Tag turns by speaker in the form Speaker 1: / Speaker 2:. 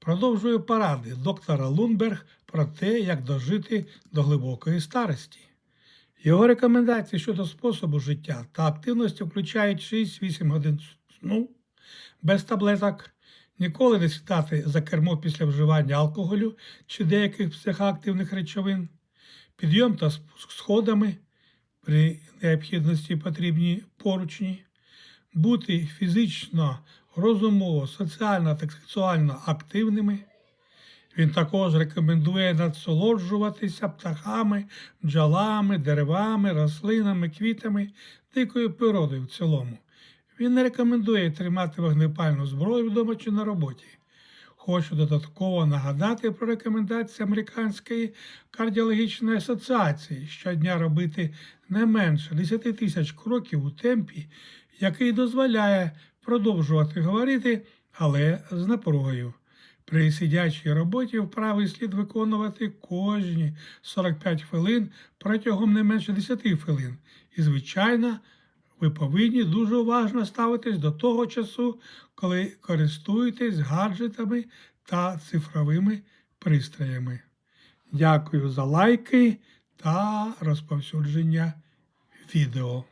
Speaker 1: продовжує поради доктора Лунберг про те, як дожити до глибокої старості. Його рекомендації щодо способу життя та активності включають 6-8 годин сну без таблеток, ніколи не сідати за кермо після вживання алкоголю чи деяких психоактивних речовин, підйом та спуск сходами при необхідності потрібні поручні, бути фізично, розумово, соціально та сексуально активними. Він також рекомендує насолоджуватися птахами, бджолами, деревами, рослинами, квітами, дикою природою в цілому. Він не рекомендує тримати вогнепальну зброю вдома чи на роботі. Хочу додатково нагадати про рекомендації Американської кардіологічної асоціації щодня робити не менше 10 тисяч кроків у темпі, який дозволяє продовжувати говорити, але з напругою. При сидячій роботі вправи слід виконувати кожні 45 хвилин протягом не менше 10 хвилин. І, звичайно, ви повинні дуже уважно ставитись до того часу, коли користуєтесь гаджетами та цифровими пристроями. Дякую за лайки та розповсюдження відео.